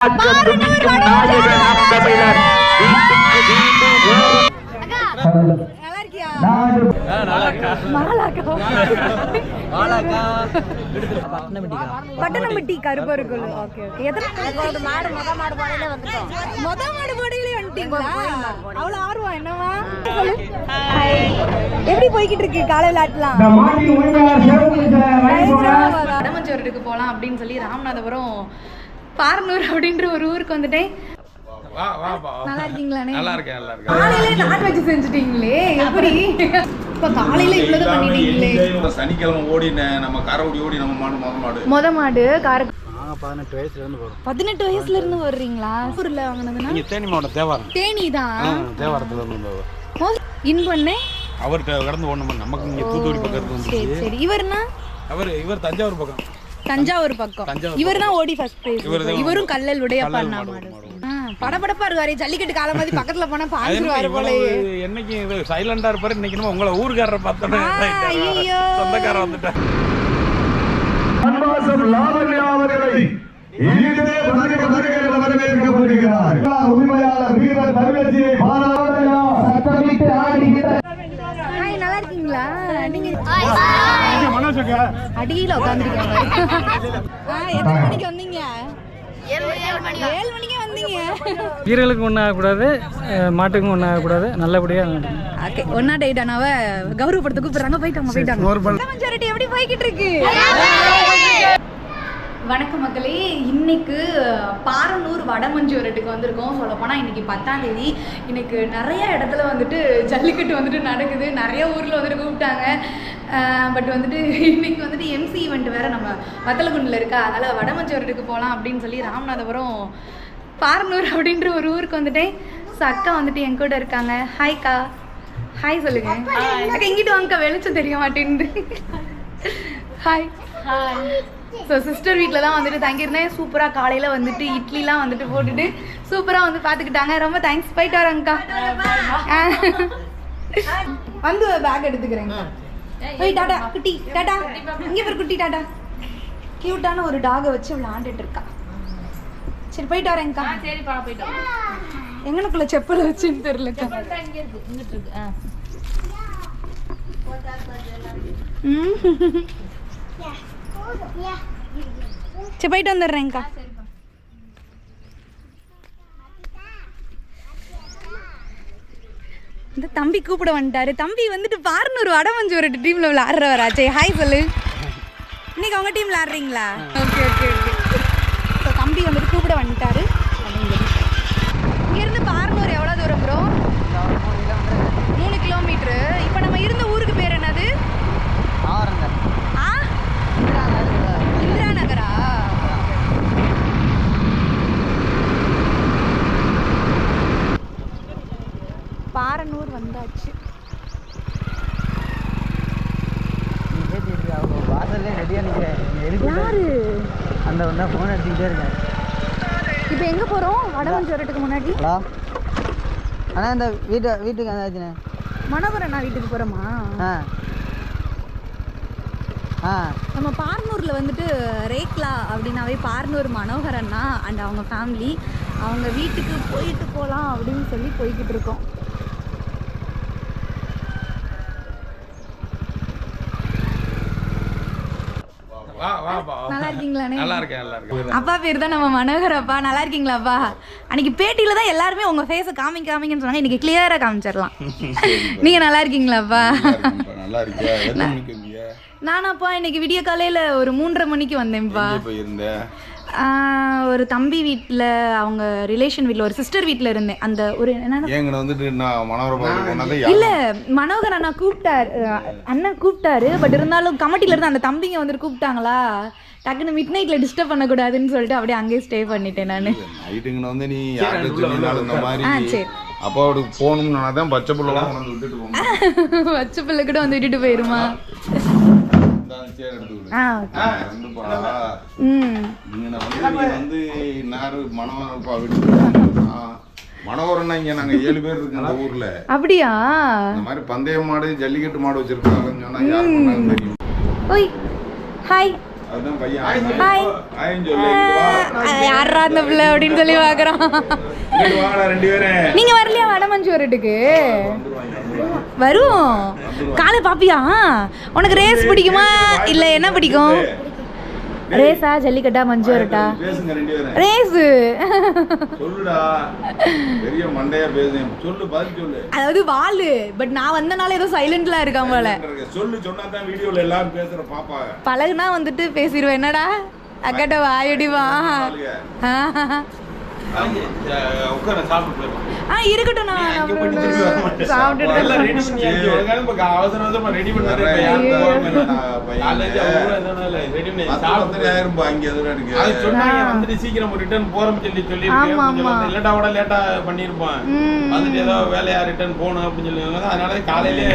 துடிக்கும் நாயகன் தமிழர் வீட்டுக்கு வீடு ஓகே ஓகே எத்தனை மாடு மொத மாடு போடையில வந்துட்டோம் மொத மாடு போடையில வந்துட்டீங்களா அவ்வளவு ஆர்வம் என்னவா எப்படி போய்கிட்டு இருக்கு காலையில ஆட்டலாம் வடமஞ்சோரத்துக்கு போகலாம் அப்படின்னு சொல்லி ராமநாதபுரம் பாரனூர் அப்படின்ற ஒரு ஊருக்கு வந்துட்டேன். வா வா வா. நல்லா இருக்கீங்களாண்ணே? நல்லா இருக்கேன் நல்லா இருக்கேன். காலையில நான்வெஜ் செஞ்சுட்டீங்களே எப்படி? இப்ப காலையில இவ்வளவு பண்ணிட்டீங்களே. இந்த சனிக்கிழமை ஓடினேன் நம்ம காரக்குடி ஓடி நம்ம மாடு மொத மாடு. மொத மாடு கார நாங்கள் பதினெட்டு வயசுல இருந்து போகிறோம் பதினெட்டு வயசுல இருந்து வர்றீங்களா? ஊர்ல வாங்கினதுன்னா? தேனி மாவட்டம் தேவாரம். தேனி தான் தேவாரத்துல இருந்து வந்தவர். இன் பண்ணே அவர்கிட்ட கடந்து நமக்கு இங்கே தூத்துக்குடி பக்கத்துல சரி. இவர்னா? அவர் இவர் தஞ்சாவூர் பக்கம். தஞ்சாவூர் பக்கம். இவர் தான் ஓடி ஃபர்ஸ்ட் பிரைஸ் இவரும் கல்லல் மாடு, மாடு. ஆ, படபடப்பா இருக்காரு ஜல்லிக்கட்டு காலம் மாதிரி பக்கத்துல போனா என்ன போல என்னைக்கு இது சைலண்டா இருப்பாரு இன்னைக்கு நம்ம உங்களை ஆ, இதாயிட்டாரு. ஐயையோ. சொந்தக்காரர் வந்துட்டார். அன்பாசம் லாவண்யா அவர்களை இனிதே வருக என வரவேற்கப்படுகிறார். உரிமையாளர் வீரர் தமிழச்சியை பாராடையா சத்தமிட்டு ஆடுகிற ஹாய் இருக்கீங்களா நீங்க அடியில உட்காந்துருக்காங்க எத்தனை மணிக்கு வந்தீங்க? ஏழு மணிக்கே? வந்தீங்க. வீரர்களுக்கு ஒன்றும் ஆகக்கூடாது மாட்டுக்கும் ஒன்றும் ஆகக்கூடாது நல்லபடியாக ஓகே ஒன்னா டேட் அண்ணாவ கௌரவப்படுத்த கூப்பிடுறாங்க போயிட்டாங்க போயிட்டாங்க. எப்படி போய்கிட்டு இருக்கு? வணக்கம் மக்களே. இன்னைக்கு பாரனூர் வடமஞ்சூரட்டுக்கு வந்திருக்கோம் சொல்லப்போனால் இன்னைக்கு பத்தாம் தேதி. இன்னைக்கு நிறைய இடத்துல வந்துட்டு ஜல்லிக்கட்டு வந்துட்டு நடக்குது. நிறைய ஊரில் வந்துட்டு கூப்பிட்டாங்க. பட் வந்துட்டு இன்னைக்கு வந்துட்டு எம்சி ஈவெண்ட் வேற நம்ம வத்தலகுண்டில் இருக்கா. அதனால் வடமஞ்சூரட்டுக்கு போகலாம் அப்படின்னு சொல்லி ராமநாதபுரம் பாரனூர் அப்படின்ற ஒரு ஊருக்கு வந்துட்டேன். ஸோ அக்கா வந்துட்டு என் கூட இருக்காங்க. ஹாய்க்கா ஹாய் சொல்லுங்க. அக்கா இங்கிட்டு வாங்கக்கா வெளிச்சம் தெரிய மாட்டேங்குது. ஹாய் ஸோ சிஸ்டர் வீட்டில் தான் வந்துட்டு தங்கியிருந்தேன். சூப்பராக காலையில் வந்துட்டு இட்லிலாம் வந்துட்டு போட்டுட்டு சூப்பராக வந்து பார்த்துக்கிட்டாங்க ரொம்ப தேங்க்ஸ் போயிட்டு வரேங்க்கா வந்து பேக் எடுத்துக்கிறேங்க ஓய் டாடா குட்டி டாடா. இங்கே பேர் குட்டி டாடா. க்யூட்டான ஒரு டாகை வச்சு விளையாண்டுட்டு இருக்கா. சரி போயிட்டு வரேங்க்கா எங்கனக்குள்ள செப்பல் வச்சுன்னு தெரியலக்கா ம் சரி போயிட்டு வந்துடுறேங்க்கா இந்த தம்பி கூப்பிட வந்துட்டாரு. தம்பி வந்துட்டு பாருன்னு வடமஞ்சு ஒரு டீம்ல விளையாடுறவராச்சே ஹாய் சொல்லு. இன்னைக்கு அவங்க டீம் விளையாடுறீங்களா ஓகே ஓகே ஓகே ஸோ தம்பி வந்துட்டு கூப்பிட வந்துட்டாரு இங்கேருந்து பாரனூர் எவ்வளோ தூரம் ப்ரோ மூணு கிலோமீட்ரு இப்போ நம்ம இருந்த ஊருக்கு பேர் என்னது ஆ இந்திரா நகரா பாரனூர் வந்தாச்சு வாசல்லே ரெடியாக நிற்கிறேன் யாரு அந்த ஒன்றா ஃபோன் அடிச்சுக்கிட்டே இருக்கேன் இப்போ எங்க போறோம்? வடமஞ்சு வரட்டுக்கு முன்னாடி. அண்ணா இந்த வீட்டு வீட்டுக்கு வந்தாச்சுண்ணே மனோகர் அண்ணா வீட்டுக்கு போறோமா? ஆ. ஆ. நம்ம பார்னூர்ல வந்துட்டு ரேக்லா அப்படின்னாவே பார்னூர் மனோகர் அண்ணா அண்ட் அவங்க ஃபேமிலி அவங்க வீட்டுக்கு போயிட்டு போகலாம் அப்படின்னு சொல்லி போய்கிட்டு இருக்கோம். வா வா வா. நல்லா இருக்கீங்களாண்ணே நல்லா இருக்கேன் நல்லா இருக்கேன் அப்பா பேர் தான் நம்ம மனோகர் அப்பா. நல்லா இருக்கீங்களாப்பா அன்னைக்கு பேட்டியில தான் எல்லாருமே உங்க ஃபேஸை காமிங்க காமிங்கன்னு சொன்னாங்க. இன்னைக்கு கிளியரா காமிச்சிடலாம். நீங்க நல்லா இருக்கீங்களாப்பா நல்லா இருக்கியா நானாப்பா இன்னைக்கு விடிய காலையில ஒரு மூன்றரை மணிக்கு வந்தேன்ப்பா ஒரு தம்பி வீட்டில் அவங்க ரிலேஷன் வீட்டில் ஒரு சிஸ்டர் வீட்டில் இருந்தேன். அந்த ஒரு ஏங்கட வந்துட்டு நான் இல்ல மனோகர் அண்ணா கூப்பிட்டாரு. அண்ணன் கூப்பிட்டாரு. பட் இருந்தாலும் கமிட்டில இருந்து அந்த தம்பிங்க வந்துட்டு கூப்பிட்டாங்களா? டக்குன்னு மிட் நைட்ல டிஸ்டர்ப் பண்ணக்கூடாதுன்னு சொல்லிட்டு அப்படியே அங்கேயே ஸ்டே பண்ணிட்டேன் நான். நைட்டுங்கன்னு வந்து நீ இந்த மாதிரி ஆ சரி. அப்பாவோட போகணும்னு தான் பச்சை போகணும் வச்ச பிள்ளை கூட வந்து விட்டுட்டு போயிருமா? இந்தாங்க, சேர் எடுத்து விடு. ஆ ஆ, வந்துப்பா. ம். இங்க நாங்க ஏழு பேர் இருக்கோம் இந்த ஊர்ல. அப்படியா? இந்த மாதிரி பந்தய மாடு ஜல்லிக்கட்டு மாடு வச்சிருக்காங்கன்னு சொன்னா தெரியும். ஓய் ஹாய் ஹாய். யாரா அந்த பிள்ளை அப்படின்னு சொல்லி பேரும் நீங்க வரலையா வடமஞ்சு வரட்டுக்கு? வந்துருவாங்க, வந்துருவாங்க. வரும் காலை பாப்பியா? உனக்கு ரேஸ் பிடிக்குமா? இல்ல என்ன பிடிக்கும்? ரேஸா ஜல்லிக்கட்டா மஞ்சு வரட்டா? ரேஸு சொல்லுடா. பெரிய மண்டையா பேசு சொல்லு பதில் சொல்லு. அதாவது வாலு பட் நான் வந்தனால ஏதோ சைலண்ட்ல இருக்கான் போல. சொல்லு சொன்னா தான் வீடியோல எல்லாரும் பேசுற பாப்பாங்க பழகுனா வந்துட்டு பேசிடுவேன். என்னடா? அக்கட்ட வாயடி வா உட்கார சாப்பிட்டு ஆ இருக்கட்டும் நான் சீக்கிரம் ரிட்டர்ன் போறோம் சொல்லி சொல்லி. இல்லட்டா கூட லேட்டா பண்ணிருப்பான். வந்துட்டு ஏதோ வேலையா ரிட்டர்ன் போகணும் அப்படின்னு சொல்லி அதனால காலையிலே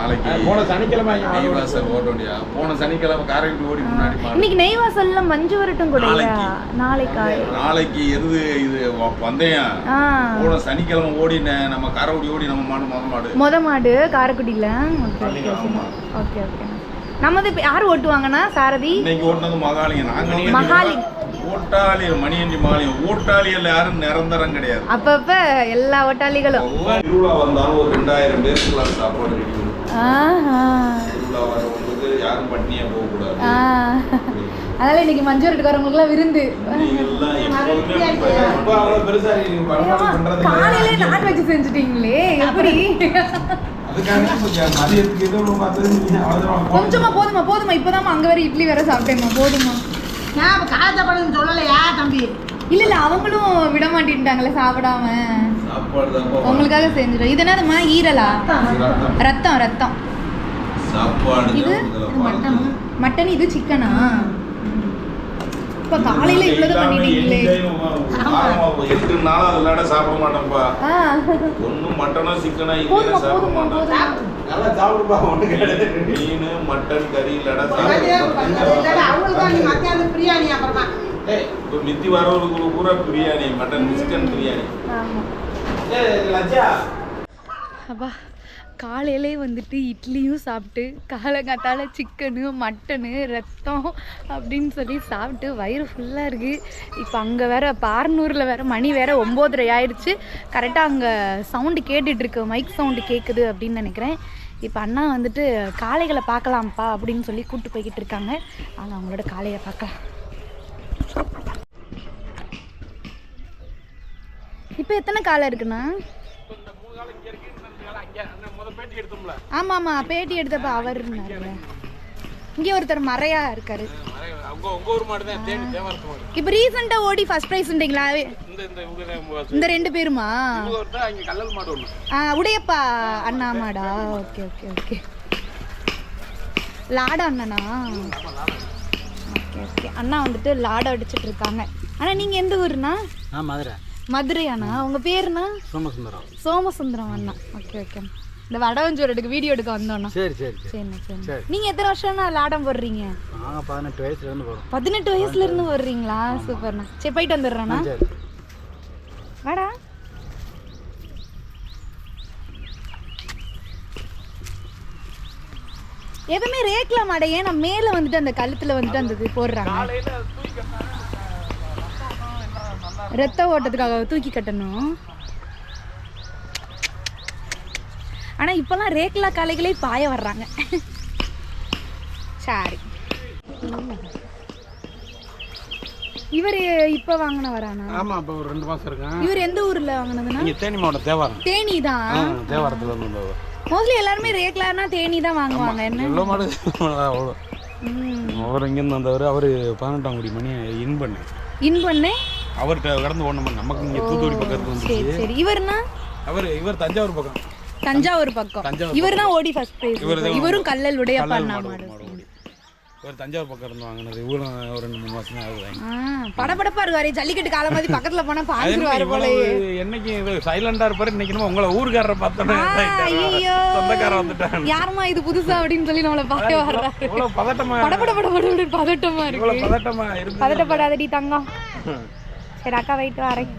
நாளைக்கு போன சனிக்கிழமை நெய்வாசல் ஓட்ட வேண்டியா போன சனிக்கிழமை காரைக்குடி ஓடி முன்னாடி. இன்னைக்கு நெய்வாசல்ல மஞ்சு வரட்டும் கூட நாளைக்கு. நாளைக்கா? நாளைக்கு எருது இது வ- பந்தயம். ஆ. போன சனிக்கிழமை ஓடி நம்ம காரைக்குடி ஓடி நம்ம மாடு மொத மாடு. மொத மாடு காரைக்குடியில? ஓகே ஓகே நமது இப்ப யார் ஓட்டுவாங்கன்னா சாரதி? இன்னைக்கு ஓட்டுனது மகாலிங்க. நாங்க வந்து மகாலி. ஓட்டாளி மணியண்டி மாலியம் ஓட்டாளிகள் யாரும் நிரந்தரம் கிடையாது. அப்பப்ப எல்லா ஓட்டாளிகளும். திருவிழா வந்தாலும் ஒரு ரெண்டாயிரம் பேருக்குலாம் சாப்பாடு ரெடி யாரும் பட்னியா போக கூடாது ஆ. அதனால இன்னைக்கு மஞ்சு வரட்டுக்காரங்களுக்குலாம் விருந்து. காலையிலே நான்வெஜ் செஞ்சுட்டீங்களே எப்படி? கொஞ்சம் போதுமா. போதுமா இப்போதான் அங்க வேற இட்லி வேற சாப்பிட்டேம்மா போதுமா நான் காய்ச்சப்படுன்னு சொல்லலையா தம்பி? இல்ல இல்ல அவங்களும் விட மாட்டேன்ட்டாங்களே சாப்பிடாம. உங்களுக்காக செஞ்சிடும் இது என்னதுமா ஈரலா? ரத்தம். ரத்தம் சாப்பாடு இது? மட்டன்? இது சிக்கனா? இப்ப காலையில இவ்வளவு பண்ணிட்டீங்களே. எட்டு நாள் சாப்பிட மாட்டோம்ப்பா. ஒன்னும் மட்டனோ சிக்கனோ சாப்பிட மாட்டோம். நல்லா சாப்பிடுப்பா ஒண்ணு கிடையாது மீன் மட்டன் கறி இல்லடா மத்தியானம் பிரியாணி அப்புறமா. ஏய் இப்போ மித்தி வரவங்களுக்கு பூரா பிரியாணி மட்டன் சிக்கன் பிரியாணி. அப்பா காலையிலே வந்துட்டு இட்லியும் சாப்பிட்டு காலங்காத்தால சிக்கனு மட்டனு ரத்தம் அப்படின்னு சொல்லி சாப்பிட்டு வயிறு ஃபுல்லாக இருக்குது இப்போ அங்கே வேற பாரனூரில் வேற மணி வேற ஒம்போதரை ஆயிடுச்சு. கரெக்டாக அங்கே சவுண்டு கேட்டுட்ருக்கு மைக் சவுண்டு கேட்குது அப்படின்னு நினைக்கிறேன். இப்போ அண்ணா வந்துட்டு காளைகளை பார்க்கலாம்ப்பா அப்படின்னு சொல்லி கூப்பிட்டு போய்கிட்டு இருக்காங்க. அவங்க அவங்களோட காளையை பார்க்கலாம். இப்போ எத்தனை காளை இருக்குண்ணா? ஆமா ஆமா பேட்டி எடுத்தப்ப அவர் இருந்தாருல்ல இங்க ஒருத்தர் மறையா இருக்காரு. மாடு மாடு. இப்ப ரீசெண்டா ஓடி ஃபர்ஸ்ட் பிரைஸ்ன்றீங்களா இந்த இந்த இவங்க இந்த ரெண்டு பேருமா? மாடு ஆ, உடையப்பா அண்ணாமாடா ஓகே ஓகே ஓகே. லாடா அண்ணனா? Okay okay. அண்ணா வந்துட்டு லாடா அடிச்சிட்டு இருக்காங்க. அண்ணா நீங்க எந்த ஊர்னா ஆ மதுரை மதுரையாண்ணா உங்க பேருனா? சோமசுந்தரம். சோமசுந்தரம் அண்ணா. ஓகே ஓகே இந்த வடவஞ்சூர் எடுக்க வீடியோ எடுக்க வந்தோண்ணா சரி சரி சரி. சரிண்ணா சரி. நீங்க எத்தனை வருஷம்னா லாடம் போடுறீங்க? நாங்கள் பதினெட்டு வயசுலேருந்து போகிறோம் பதினெட்டு வயசுல இருந்து போடுறீங்களா? சூப்பர்ண்ணா சரி போயிட்டு வந்துடுறேண்ணா வாடா. எப்பவுமே ரேக்ல மாட ஏன் நான் மேல வந்துட்டு அந்த கழுத்துல வந்துட்டு அந்த இது போடுறாங்க. ரத்த ஓட்டத்துக்காக தூக்கி கட்டணும். ஆனா இப்பெல்லாம் ரேக்லா காளைகளே பாய வர்றாங்க. சரி. இவர் இப்ப வாங்கின வரானா ஆமா இப்ப ஒரு ரெண்டு மாசம் இருக்கேன். இவர் எந்த ஊர்ல வாங்கினதுன்னா இங்க தேனி மாவட்டம் தேவாரம். தேனி தான் தேவாரத்துல இருந்து. மோஸ்ட்லி எல்லாருமே ரேக்லானா தேனி தான் வாங்குவாங்க என்ன? எவ்வளோ மாடு அவ்வளோ ம். அவர் இங்கேருந்து வந்தவர் அவர் பதினெட்டாம் குடி மணி இன் பண்ணு இன் பண்ணு அவர்கிட்ட கடந்து ஓடணும் நமக்கு இங்கே தூத்துக்குடி பக்கத்துல சரி வந்துச்சு. சரி இவர்னா? அவர் இவர் தஞ்சாவூர் பக்கம். தஞ்சாவூர் பக்கம். தஞ்சாவூர் இவர் தான் ஓடி ஃபர்ஸ்ட் பிரைஸ் இவரும் கல்லல் உடைய கல்லல் பண்ணா மாடு, மாடு. மாடு ஓடி. இவர் தஞ்சாவூர் பக்கம் இருந்து வாங்கினது. இவரும் ஒரு ரெண்டு மூணு மாசம் ஆகுது வாங்கி. ஆ, படபடப்பா இருவாரு ஜல்லிக்கட்டு காலம் மாதிரி பக்கத்துல போனா அது போலயே. இவ்வளவு என்னைக்கு இது சைலண்டா இருப்பாரு இன்னைக்கு நம்ம உங்களை ஊருக்காரரை பார்த்தோன்னே ஆ, ஐயையோ. சொந்தக்காரர் வந்துட்டாங்க யாரும்மா இது புதுசா அப்படின்னு சொல்லி நம்மள பார்க்க வர்றாரு. இவ்வளவு பதட்டமா படபட படபட பதட்டமா இவ்வளவு இருக்கு. பதட்டமா இருக்கு பதட்டப்படாதடி தங்கம். சரி அக்கா போயிட்டு வரேன்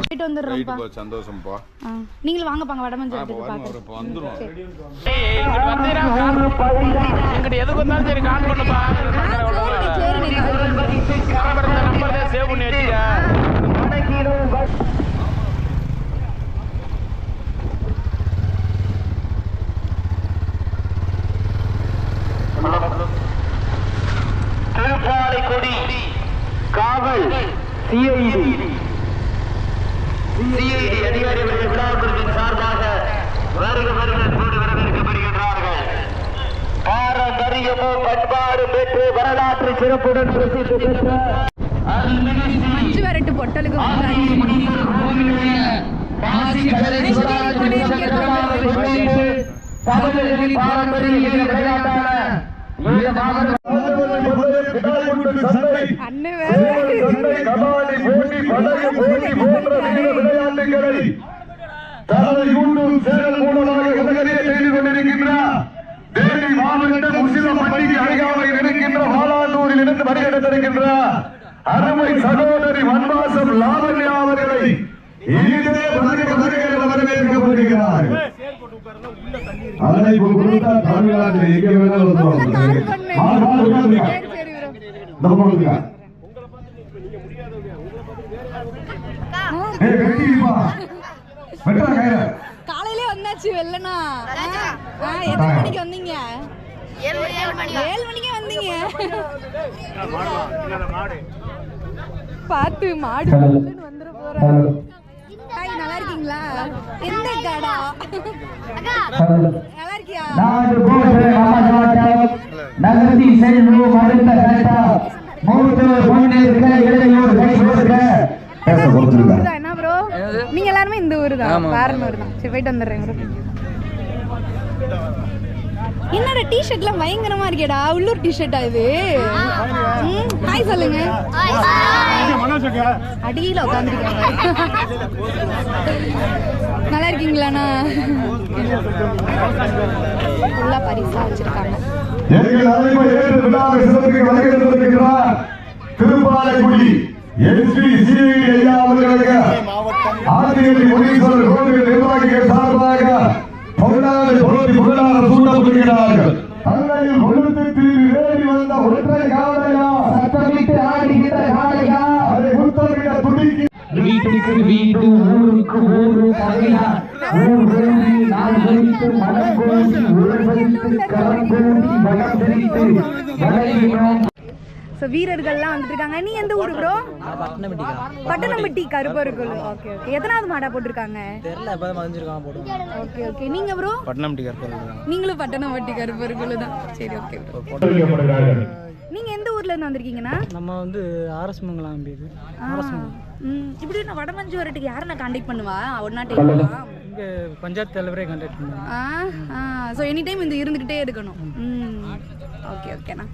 போயிட்டு வந்துடுறோம்ப்பா சந்தோஷம்ப்பா ஆ நீங்களும் வாங்கப்பாங்க வடமஞ்சு ஆ, வரட்டுக்கு இப்போ பார்க்க வருங்க இப்போ வந்துடும் எங்கிட்ட எதுக்கு வந்தாலும் சரி கால் பண்ணுப்பா. நம்பர் தான் சேவ் பண்ணி வச்சுக்க கொடி காவல் சிஐடி சிஐடி அதிகாரிகளுடைய விழாக்குழுவின் சார்பாக வருக வருக கூடி வரவேற்கப்படுகின்றார்கள். பாரம்பரியமும் பண்பாடு பெற்று வரலாற்று சிறப்புடன் பிரசித்தி பெற்ற மஞ்சு வரட்டு பொட்டலுக்கு வந்தாச்சு தமிழர்களின் பாரம்பரிய விளையாட்டான சந்தை கபாடி போட்டி படகு போட்டி போன்ற விளையாட்டுகளை தனது யூடியூப் சேனல் மூலமாக செய்து தேனி மாவட்டம் அருகாமையில் இருக்கின்ற வாலாந்தூரில் இருந்து அருமை சகோதரி வன்வாசம் லாவண்யா அவர்களை இனிதே வருக வருக வரவேற்கப்படுகிறார் அழைப்பு தமிழ்நாட்டில் எங்கே வேணாலும் காலையிலே வந்தாச்சு வெள்ளனா? ஆ, எத்தனை மணிக்கு வந்தீங்க? ஏழு மணிக்கே வந்தீங்க. பார்த்து மாடு. வந்துட போறேன் இருக்கீங்களா? எந்த கடா? நல்லா இருக்கியா நாடு போன்ற மகாநாட்டம் நகர்த்தி செல்வோம் அடுத்த கட்டம் மூத்தோர் முன்னிற்க இளையோர் கை கொடுக்க பேச கொடுத்துருங்க. ஊர் என்ன ப்ரோ நீங்க எல்லாருமே இந்த ஊர் தான். பாரனூர் தான். சரி போயிட்டு வந்துடுறேன் bro. என்னடா டிஷர்ட்லாம் பயங்கரமா இருக்கேடா. உள்ளூர் டிஷர்ட் இது? ம், ஹாய் சொல்லுங்க. அடியில உட்காந்துருக்காங்க நல்லா இருக்கீங்களாண்ணா? ஃபுல்லா பரிசா வச்சிருக்காங்க. எங்கள் திருப்பாலைக்குடி எஸ்பி சிஐடி ஐயா அவர்களுக்கு நிர்வாகிகள் சார்பாக பொருளாதார பொருளை பொருளாதார சூட்டப்படுகிறார்கள் அன்னையில் கொழுத்து தீவி ஏறி வந்த ஒற்றை காலையா சத்தமிட்டு ஆடுகின்ற காளையா? அதை முத்தமிட துடிக்கி வீட்டுக்கு வீட்டு ஊருக்கு ஊரு பகையா ஊர் வேண்டி நாள் வைத்து மனம் கோடி ஊர் வைத்து கரம் கோடி வளம் பிரித்து வளைவினோம் ஸோ வீரர்கள்லாம் வந்துட்டு இருக்காங்க. நீ எந்த ஊர் ப்ரோ பட்டணம்பட்டி கருப்பருக்குள் ஓகே ஓகே எத்தனாவது மாடா போட்டிருக்காங்க? போடுவோம் ஓகே ஓகே நீங்க ப்ரோ டிக்கர் போடுவோம் நீங்களும் பட்டணம்பட்டி கருப்பருக்குள் தான். சரி ஓகே ப்ரோ நீங்க எந்த ஊர்ல இருந்து வந்திருக்கீங்கண்ணா நம்ம வந்து ஆர்எஸ் மங்கலம் ம், இப்படி நான் வடமஞ்சு வரட்டுக்கு யாரை நான் காண்டாக்ட் பண்ணுவா? ஒன்னா டைம் இங்கே பஞ்சாயத்து தலைவரே கான்டாக்ட் பண்ணுவோம் ஆ ஆ ஸோ எனி டைம் இந்த இருந்துகிட்டே இருக்கணும். ம். ஓகே ஓகேண்ணா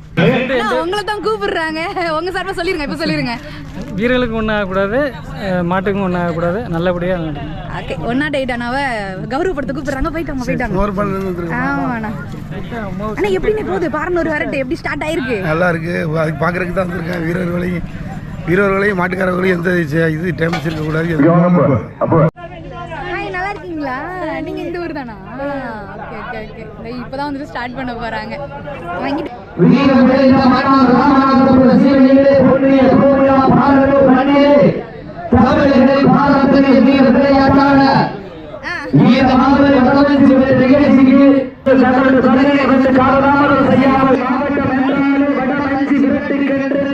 உங்களை தான் கூப்பிடுறாங்க. உங்க சார்பா சொல்லிருங்க இப்போ சொல்லிருங்க. வீரர்களுக்கு ஒன்றும் ஆகக்கூடாது மாட்டுக்கும் ஒன்றும் ஆகக்கூடாது. நல்லபடியாக ஓகே ஒன்னா டேட் அண்ணாவ கௌரவப்படுத்த கூப்பிடுறாங்க போயிட்டாங்க போயிட்டாங்க ஆமாண்ணா அண்ணா. எப்படின்னு போகுது? பாரனூர் வரட்டு எப்படி ஸ்டார்ட் ஆயிருக்கு? நல்லா இருக்கு. அதுக்கு பார்க்கறதுக்கு தான் வந்திருக்கேன் வீரர்களையும் வீரர்களையும் மாட்டுக்காரர்களையும் எந்த இது- டேமேஜ் இருக்கக்கூடாது. ஹாய் நல்லா இருக்கீங்களா? நீங்க இந்த ஊர் தானா ஓகே ஓகே இப்பதான் வந்துட்டு ஸ்டார்ட் பண்ண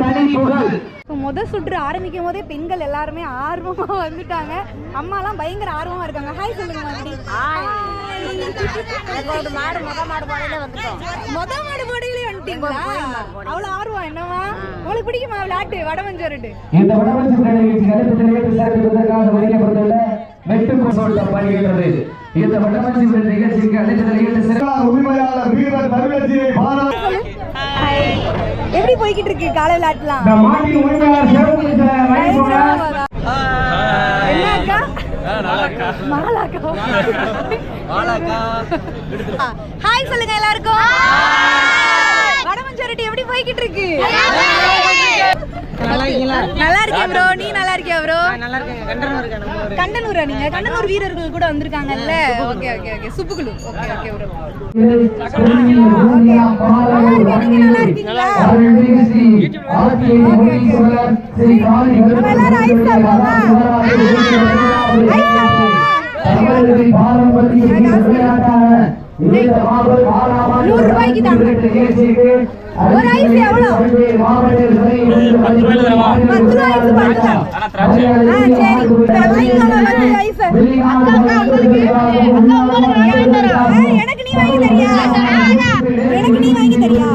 தனி புகழ் இப்போ முத சுற்று ஆரம்பிக்கும் போதே பெண்கள் எல்லாருமே ஆர்வமா வந்துட்டாங்க. அம்மாலாம் பயங்கர ஆர்வமா இருக்காங்க. ஹாய் சொல்லுங்க மாதிரி மாடு முத மாடு போடையில வந்துட்டோம். முத மாடு போடையிலே வந்துட்டீங்களா? அவ்வளவு ஆர்வம் என்னவா உங்களுக்கு பிடிக்குமா விளையாட்டு வடமஞ்சு வரட்டு இந்த வடமஞ்சி நிகழ்ச்சி நடைபெற்ற சேர்ப்பதற்காக ஒதுக்கப்பட்டுள்ள மெட்டு சொல்லப்படுகிறது இந்த வடமஞ்சி நிகழ்ச்சிக்கு அழைத்த நிகழ்ச்சி உரிமையாளர் வீரர் தமிழச்சியை பாராட்டு. எப்படி போய்கிட்டு இருக்கு காலை விளையாட்டுலாம் இந்த ஹாய் சொல்லுங்க எல்லாருக்கும். வடமஞ்சோரட்டி எப்படி போய்கிட்டு இருக்கு. நல்லா இருக்கேன் ப்ரோ நீ நல்லா இருக்கியா ப்ரோ நல்லா இருக்கேன் கண்டனூரா நீங்க? கண்டனூர் வீரர்கள் கூட வந்திருக்காங்கல்ல? Okay okay okay. சுப்புக்குழு okay okay bro நல்லா இருக்கீங்களா? எல்லாரும் ஐஸ் ஐஸ் நூறு ரூபாய்க்கு தாங்க ஒரு ஐஸ் எவ்வளோ பத்து ரூபாய் சரி ஐஸ் நீ வாங்கி தரியா எனக்கு நீ வாங்கி தரியா